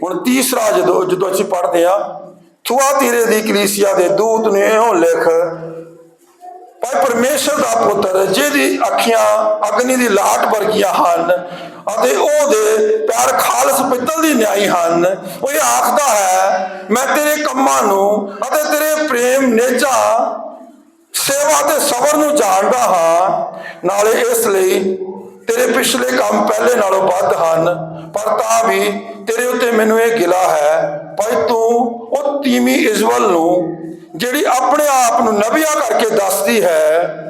ਹੁਣ ਤੀਸਰਾ ਜਦੋਂ ਜਦੋਂ ਅਸੀਂ ਪੜ੍ਹਦੇ ਆ ਥੁਆ ਤੀਰੇ ਦੀ ਕਲੀਸਿਆ ਦੇ ਦੂਤ ਨੇ ਇਹੋ ਲਿਖ, ਭਾਈ ਪਰਮੇਸ਼ਰ ਦਾ ਪੁੱਤਰ, ਜਿਹਦੀ ਅੱਖੀਆਂ ਅਗਨੀ ਦੀ ਲਾਟ ਵਰਗੀਆਂ ਹਨ ਅਤੇ ਉਹਦੇ ਪੈਰ ਖਾਲਸ ਪਿੱਤਲ ਦੀ ਨਿਆਈ ਹਨ। ਉਹ ਇਹ ਆਖਦਾ ਹੈ, ਮੈਂ ਤੇਰੇ ਕੰਮਾਂ ਨੂੰ ਅਤੇ ਤੇਰੇ ਪ੍ਰੇਮ ਨੇਜਾ ਸੇਵਾ ਤੇ ਸਬਰ ਨੂੰ ਜਾਣਦਾ ਹਾਂ। ਨਾਲੇ ਇਸ ਲਈ ਤੇਰੇ ਪਿਛਲੇ ਕੰਮ ਪਹਿਲੇ ਨਾਲੋਂ ਵੱਧ ਹਨ, ਪਰ ਤਾਂ ਵੀ ਤੇਰੇ ਉੱਤੇ ਮੈਨੂੰ ਇਹ ਗਿਲਾ ਹੈ, ਭਾਈ ਤੂੰ ਉਹ ਤੀਮੀ ਇਜ਼ਵਲ ਨੂੰ ਜਿਹੜੀ ਆਪਣੇ ਆਪ ਨੂੰ ਨਬੀਆ ਕਰਕੇ ਦੱਸਦੀ ਹੈ,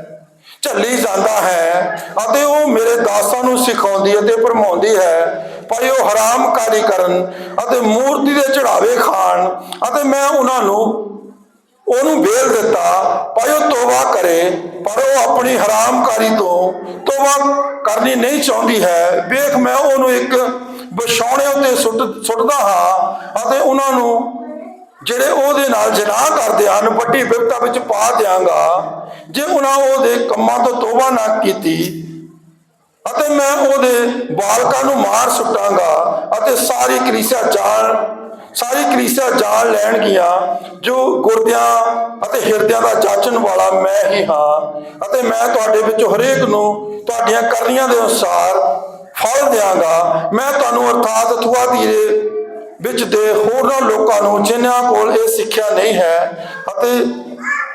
ਝੱਲੀ ਜਾਂਦਾ ਹੈ ਅਤੇ ਉਹ ਮੇਰੇ ਦਾਸਾਂ ਨੂੰ ਸਿਖਾਉਂਦੀ ਅਤੇ ਭਰਮਾਉਂਦੀ ਹੈ। ਭਾਈ ਉਹ ਹਰਾਮਕਾਰੀ ਕਰਨ ਅਤੇ ਮੂਰਤੀ ਦੇ ਚੜਾਵੇ ਖਾਣ ਅਤੇ ਮੈਂ ਉਹਨਾਂ ਨੂੰ ਉਹਨੂੰ ਬੇਲ ਦਿੱਤਾ। ਭਾਈ ਉਹ ਤੋਬਾ ਕਰੇ, ਪਰ ਉਹ ਆਪਣੀ ਹਰਾਮਕਾਰੀ ਤੋਂ ਤੋਬਾ ਕਰਨੀ ਨਹੀਂ ਚਾਹੁੰਦੀ ਹੈ। ਵੇਖ ਮੈਂ ਉਹਨੂੰ ਇੱਕ ਵਿਛਾਉਣੇ ਉੱਤੇ ਸੁੱਟ ਸੁੱਟਦਾ ਹਾਂ ਅਤੇ ਉਹਨਾਂ ਨੂੰ ਜਿਹੜੇ ਉਹਦੇ ਨਾਲ ਜਨਾਹ ਕਰਦੇ ਹਨ, ਵੱਡੀ ਵਿਪਤਾ ਵਿੱਚ ਪਾ ਦਿਆਂਗਾ। ਜੇ ਉਹਨਾਂ ਉਹਦੇ ਕੰਮਾਂ ਤੋਂ ਤੋਬਾ ਨਾ ਕੀਤੀ ਅਤੇ ਮੈਂ ਉਹਦੇ ਬਾਲਕਾਂ ਨੂੰ ਮਾਰ ਸੁੱਟਾਂਗਾ ਅਤੇ ਸਾਰੀ ਕਲੀਸਿਆ ਜਾਣ ਸਾਰੀ ਕਲੀਸਿਆ ਜਾਣ ਲੈਣਗੀਆਂ, ਜੋ ਗੁਰਦਿਆਂ ਅਤੇ ਹਿਰਦਿਆਂ ਦਾ ਜਾਚਣ ਵਾਲਾ ਮੈਂ ਹੀ ਹਾਂ ਅਤੇ ਮੈਂ ਤੁਹਾਡੇ ਵਿੱਚੋਂ ਹਰੇਕ ਨੂੰ ਤੁਹਾਡੀਆਂ ਕਰਨੀਆਂ ਦੇ ਅਨੁਸਾਰ ਫਲ ਦਿਆਂਗਾ। ਮੈਂ ਤੁਹਾਨੂੰ ਅਰਥਾਤ ਥੁਆ ਧੀਰੇ ਵਿੱਚ ਦੇ ਹੋਰਨਾਂ ਲੋਕਾਂ ਨੂੰ, ਜਿਨ੍ਹਾਂ ਕੋਲ ਇਹ ਸਿੱਖਿਆ ਨਹੀਂ ਹੈ ਅਤੇ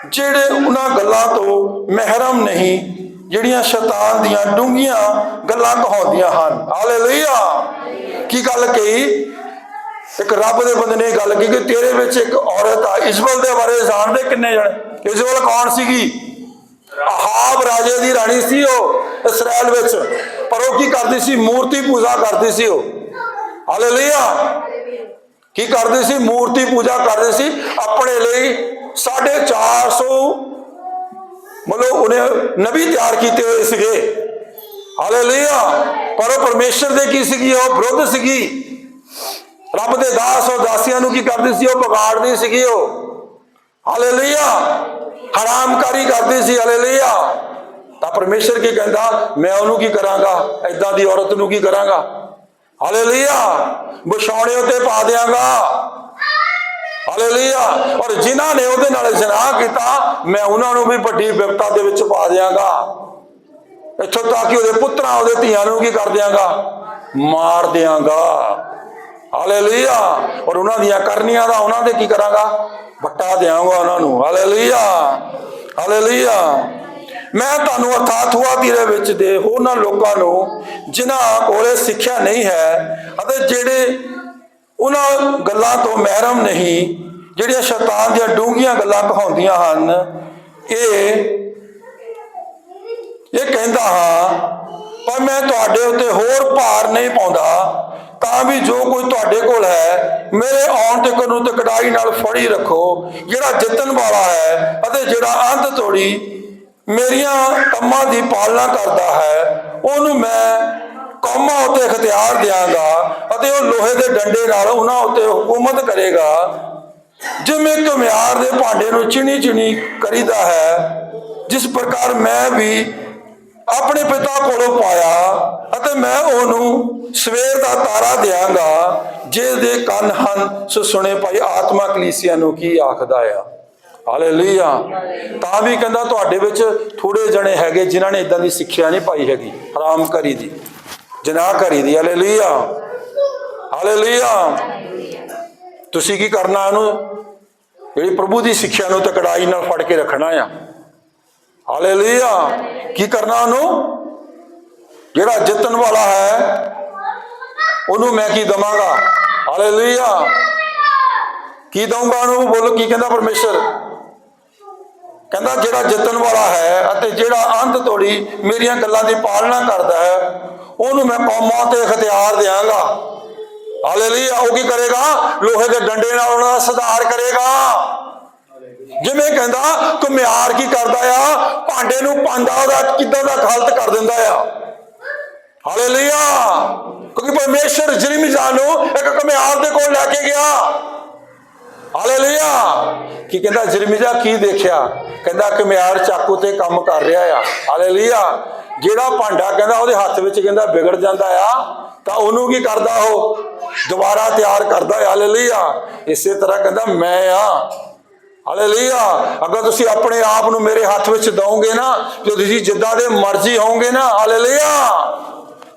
ਜਿਹੜੇ ਉਹਨਾਂ ਗੱਲਾਂ ਤੋਂ ਮਹਿਰਮ ਨਹੀਂ, ਜਿਹੜੀਆਂ ਸ਼ੈਤਾਨ ਦੀਆਂ ਡੂੰਘੀਆਂ ਗੱਲਾਂ ਕਹਾਉਂਦੀਆਂ ਹਨ। ਹਾਲੇਲੂਇਆ। ਕੀ ਗੱਲ ਕਹੀ? ਇੱਕ ਰੱਬ ਦੇ ਬੰਦੇ ਨੇ ਗੱਲ ਕਹੀ ਕਿ ਤੇਰੇ ਵਿੱਚ ਇੱਕ ਔਰਤ ਆ। ਇਸਬਲ ਦੇ ਬਾਰੇ ਜਾਣਦੇ ਕਿੰਨੇ ਜਣੇ? ਇਸਬਲ ਕੌਣ ਸੀਗੀ? ਆਹਾਬ ਰਾਜੇ ਦੀ ਰਾਣੀ ਸੀ ਉਹ, ਇਸਰਾਇਲ ਵਿੱਚ। ਪਰ ਉਹ ਕੀ ਕਰਦੀ ਸੀ? ਮੂਰਤੀ ਪੂਜਾ ਕਰਦੀ ਸੀ ਉਹ। ਹਾਲੇਲੂਇਆ। ਕੀ ਕਰਦੇ ਸੀ? ਮੂਰਤੀ ਪੂਜਾ ਕਰਦੇ ਸੀ। ਆਪਣੇ ਲਈ 450 ਮਤਲਬ ਉਹਨੇ ਨਬੀ ਤਿਆਰ ਕੀਤੇ ਹੋਏ ਸੀਗੇ। ਹਾਲੇਲੂਇਆ। ਪਰ ਉਹ ਪਰਮੇਸ਼ਰ ਦੇ ਕੀ ਸੀਗੀ? ਉਹ ਵਿਰੁੱਧ ਸੀਗੀ। ਰੱਬ ਦੇ ਦਾਸ ਉਹ ਦਾਸੀਆਂ ਨੂੰ ਕੀ ਕਰਦੀ ਸੀ? ਉਹ ਵਿਗਾੜਦੀ ਸੀਗੀ ਉਹ। ਹਾਲੇਲੂਇਆ। ਹਰਾਮਕਾਰੀ ਕਰਦੀ ਸੀ। ਹਾਲੇਲੂਇਆ। ਤਾਂ ਪਰਮੇਸ਼ਰ ਕੀ ਕਹਿੰਦਾ? ਮੈਂ ਉਹਨੂੰ ਕੀ ਕਰਾਂਗਾ? ਐਦਾਂ ਦੀ ਔਰਤ ਨੂੰ ਕੀ ਕਰਾਂਗਾ? ਹਾਲੇਲੂਇਆ! ਵਿਛਾਉਣੇ ਉੱਤੇ ਪਾ ਦਿਆਂਗਾ। ਹਾਲੇਲੂਇਆ! ਔਰ ਜਿਨ੍ਹਾਂ ਨੇ ਉਹਦੇ ਨਾਲ ਜ਼ਨਾ ਕੀਤਾ, ਮੈਂ ਉਹਨਾਂ ਨੂੰ ਵੀ ਵੱਡੀ ਵਿਪਤਾ ਦੇ ਵਿੱਚ ਪਾ ਦਿਆਂਗਾ। ਇੱਥੋਂ ਤੱਕ ਕਿ ਉਹਦੇ ਪੁੱਤਰਾਂ, ਉਹਦੇ ਧੀਆਂ ਨੂੰ ਕੀ ਕਰ ਦਿਆਂਗਾ। ਮਾਰ ਦਿਆਂਗਾ। ਹਾਲੇਲੂਇਆ! ਔਰ ਉਹਨਾਂ ਦੀਆਂ ਕਰਨੀਆਂ ਦਾ ਉਹਨਾਂ ਦੇ ਕੀ ਕਰਾਂਗਾ? ਵੱਟਾ ਦਿਆਂਗਾ ਉਹਨਾਂ ਨੂੰ। ਹਾਲੇਲੂਇਆ! ਹਾਲੇਲੂਇਆ! ਮੈਂ ਤੁਹਾਨੂੰ ਅਰਥਾਤ ਹੁਆ ਤੀਰੇ ਵਿੱਚ ਦੇ ਹੋਰਨਾਂ ਲੋਕਾਂ ਨੂੰ, ਜਿਨ੍ਹਾਂ ਕੋਲੇ ਸਿੱਖਿਆ ਨਹੀਂ ਹੈ ਅਤੇ ਜਿਹੜੇ ਉਹਨਾਂ ਗੱਲਾਂ ਤੋਂ ਮਹਿਰਮ ਨਹੀਂ, ਜਿਹੜੀਆਂ ਸ਼ੈਤਾਨ ਦੀਆਂ ਡੂੰਘੀਆਂ ਗੱਲਾਂ ਕਹਾਉਂਦੀਆਂ ਹਨ, ਇਹ ਇਹ ਕਹਿੰਦਾ ਹਾਂ, ਪਰ ਮੈਂ ਤੁਹਾਡੇ ਉੱਤੇ ਹੋਰ ਭਾਰ ਨਹੀਂ ਪਾਉਂਦਾ, ਤਾਂ ਵੀ ਜੋ ਕੋਈ ਤੁਹਾਡੇ ਕੋਲ ਹੈ, ਮੇਰੇ ਆਉਣ ਤੇ ਨੂੰ ਤੇ ਕੜਾਈ ਨਾਲ ਫੜੀ ਰੱਖੋ, ਜਿਹੜਾ ਜਿੱਤਣ ਵਾਲਾ ਹੈ ਅਤੇ ਜਿਹੜਾ ਅੰਤ ਤੋੜੀ ਮੇਰੀਆਂ ਕੰਮਾਂ ਦੀ ਪਾਲਣਾ ਕਰਦਾ ਹੈ, ਉਹਨੂੰ ਮੈਂ ਕੌਮਾਂ ਉੱਤੇ ਇਖਤਿਆਰ ਦਿਆਂਗਾ ਅਤੇ ਉਹ ਲੋਹੇ ਦੇ ਡੰਡੇ ਨਾਲ ਉਹਨਾਂ ਉੱਤੇ ਹਕੂਮਤ ਕਰੇਗਾ। ਜਿਵੇਂ ਘੁਮਿਆਰ ਦੇ ਭਾਂਡੇ ਨੂੰ ਚਿਣੀ ਚਿਣੀ ਕਰੀਦਾ ਹੈ, ਜਿਸ ਪ੍ਰਕਾਰ ਮੈਂ ਵੀ ਆਪਣੇ ਪਿਤਾ ਕੋਲੋਂ ਪਾਇਆ ਅਤੇ ਮੈਂ ਉਹਨੂੰ ਸਵੇਰ ਦਾ ਤਾਰਾ ਦਿਆਂਗਾ ਜਿਸ ਦੇ ਕੰਨ ਹਨ, ਸੋ ਸੁਣੇ ਭਾਈ ਆਤਮਾ ਕਲੀਸਿਆ ਨੂੰ ਕੀ ਆਖਦਾ ਆ। ਹਾਲੇਲੂਇਆ। ਤਾਂ ਵੀ ਕਹਿੰਦਾ ਤੁਹਾਡੇ ਵਿੱਚ ਥੋੜੇ ਜਣੇ ਹੈਗੇ ਜਿਨ੍ਹਾਂ ਨੇ ਇਦਾਂ ਦੀ ਸਿੱਖਿਆ ਨਹੀਂ ਪਾਈ ਹੈਗੀ, ਹਰਾਮ ਕਰੀ ਦੀ, ਜਨਾਹ ਕਰੀ ਦੀ। ਹਾਲੇਲੂਇਆ। ਹਾਲੇਲੂਇਆ। ਤੁਸੀਂ ਕੀ ਕਰਨਾ ਇਹਨੂੰ? ਜਿਹੜੀ ਪ੍ਰਭੂ ਦੀ ਸਿੱਖਿਆ ਨੂੰ ਤਕੜਾਈ ਨਾਲ ਫੜ ਕੇ ਰੱਖਣਾ ਆ। ਹਾਲੇਲੂਇਆ। ਕੀ ਕਰਨਾ ਉਹਨੂੰ? ਜਿਹੜਾ ਜਿੱਤਣ ਵਾਲਾ ਹੈ, ਉਹਨੂੰ ਮੈਂ ਕੀ ਦਵਾਂਗਾ? ਹਾਲੇਲੂਇਆ। ਕੀ ਦਊਂਗਾ ਉਹਨੂੰ? ਬੋਲੋ, ਕੀ ਕਹਿੰਦਾ ਪਰਮੇਸ਼ਰ? ਕਹਿੰਦਾ ਜਿਹੜਾ ਜਿੱਤਣ ਵਾਲਾ ਹੈ ਅਤੇ ਜਿਹੜਾ ਅੰਤ ਤੋੜੀ ਮੇਰੀਆਂ ਗੱਲਾਂ ਦੀ ਪਾਲਣਾ ਕਰਦਾ ਹੈ, ਉਹਨੂੰ ਮੈਂ ਕੌਮਾਂ ਤੇ ਇਖਤਿਆਰ ਦਿਆਂਗਾ। ਹਾਲੇਲੂਇਆ, ਉਹ ਕੀ ਕਰੇਗਾ? ਲੋਹੇ ਦੇ ਡੰਡੇ ਨਾਲ ਉਹਨਾਂ ਦਾ ਸੁਧਾਰ ਕਰੇਗਾ। ਜਿਵੇਂ ਕਹਿੰਦਾ, ਘੁਮਿਆਰ ਕੀ ਕਰਦਾ ਆ? ਭਾਂਡੇ ਨੂੰ ਪਾਂਦਾ ਉਹਦਾ ਕਿੱਦਾਂ ਦਾ ਹਾਲਤ ਕਰ ਦਿੰਦਾ ਆ? ਹਾਲੇਲੂਇਆ। ਕਿਉਂਕਿ ਪਰਮੇਸ਼ਰ ਜਰਮੀਜ਼ਾ ਨੂੰ ਇੱਕ ਘੁਮਿਆਰ ਦੇ ਕੋਲ ਲੈ ਕੇ ਗਿਆ। ਹਾਲੇਲੂਇਆ ਕੀ ਕਹਿੰਦਾ ਜਰਮੀਜ਼ਾ ਕੀ ਦੇਖਿਆ? ਕਹਿੰਦਾ ਘੁਮਿਆਰ ਚਾਕੂ ਤੇ ਕੰਮ ਕਰ ਰਿਹਾ ਆ। ਹਾਲੇਲੂਇਆ ਜਿਹੜਾ ਭਾਂਡਾ ਕਹਿੰਦਾ ਉਹਦੇ ਹੱਥ ਵਿੱਚ ਕਹਿੰਦਾ ਵਿਗੜ ਜਾਂਦਾ ਆ, ਤਾਂ ਉਹਨੂੰ ਕੀ ਕਰਦਾ ਉਹ? ਦੁਬਾਰਾ ਤਿਆਰ ਕਰਦਾ ਹੈ ਹਾਲੇਲੂਇਆ ਇਸੇ ਤਰ੍ਹਾਂ ਕਹਿੰਦਾ ਮੈਂ ਆ। ਹਾਲੇਲੂਇਆ ਅਗਰ ਤੁਸੀਂ ਆਪਣੇ ਆਪ ਨੂੰ ਮੇਰੇ ਹੱਥ ਵਿੱਚ ਦਓਗੇ ਨਾ, ਤੇ ਤੁਸੀਂ ਜਿੱਦਾਂ ਦੇ ਮਰਜ਼ੀ ਹੋਵੋਗੇ ਨਾ। ਹਾਲੇਲੂਇਆ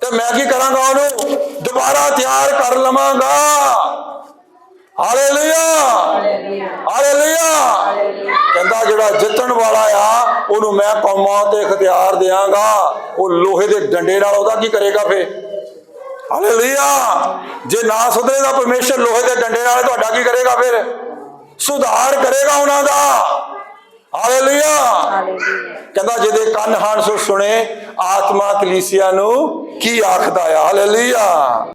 ਤੇ ਮੈਂ ਕੀ ਕਰਾਂਗਾ ਉਹਨੂੰ? ਦੁਬਾਰਾ ਤਿਆਰ ਕਰ ਲਵਾਂਗਾ। ਹਾਲੇਲੂਇਆ। ਹਾਲੇਲੂਇਆ। ਕਹਿੰਦਾ ਜਿਹੜਾ ਜਿੱਤਣ ਵਾਲਾ ਆ ਉਹਨੂੰ ਮੈਂ ਕੌਮਾਂ ਤੇ ਇਖਤਿਆਰ ਦਿਆਂਗਾ। ਉਹ ਲੋਹੇ ਦੇ ਡੰਡੇ ਨਾਲ ਉਹਦਾ ਕੀ ਕਰੇਗਾ ਫੇ ਹਾਲੇਲੂਇਆ। ਜੇ ਨਾ ਸੁਧਰੇ ਤਾਂ ਪਰਮੇਸ਼ਰ ਲੋਹੇ ਦੇ ਡੰਡੇ ਨਾਲ ਤੁਹਾਡਾ ਕੀ ਕਰੇਗਾ ਫਿਰ? ਸੁਧਾਰ ਕਰੇਗਾ ਉਹਨਾਂ ਦਾ। ਹਾਲੇਲੂਇਆ। ਕਹਿੰਦਾ ਜਿਹਦੇ ਕੰਨ ਹਨ ਸੋ ਸੁਣੇ ਆਤਮਾ ਕਲੀਸਿਆ ਨੂੰ ਕੀ ਆਖਦਾ ਆ? ਹਾਲੇਲੂਇਆ।